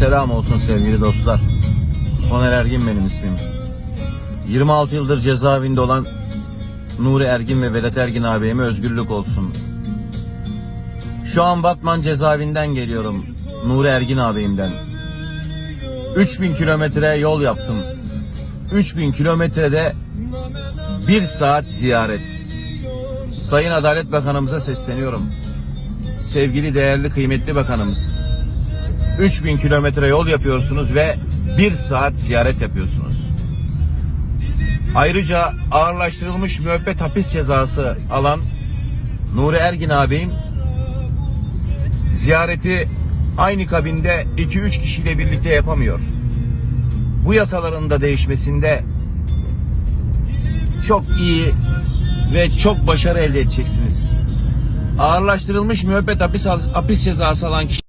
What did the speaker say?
selam olsun sevgili dostlar. Soner Ergin benim ismim. 26 yıldır cezaevinde olan Nuri Ergin ve Vedat Ergin ağabeyime özgürlük olsun. Şu an Batman cezaevinden geliyorum. Nuri Ergin ağabeyimden. 3000 kilometre yol yaptım. 3000 kilometrede bir saat ziyaret. Sayın Adalet Bakanımıza sesleniyorum. Sevgili değerli kıymetli bakanımız. 3000 kilometre yol yapıyorsunuz ve bir saat ziyaret yapıyorsunuz. Ayrıca ağırlaştırılmış müebbet hapis cezası alan Nuri Ergin ağabeyim ziyareti aynı kabinde 2-3 kişiyle birlikte yapamıyor. Bu yasaların da değişmesinde çok iyi ve çok başarı elde edeceksiniz. Ağırlaştırılmış müebbet hapis, hapis cezası alan kişi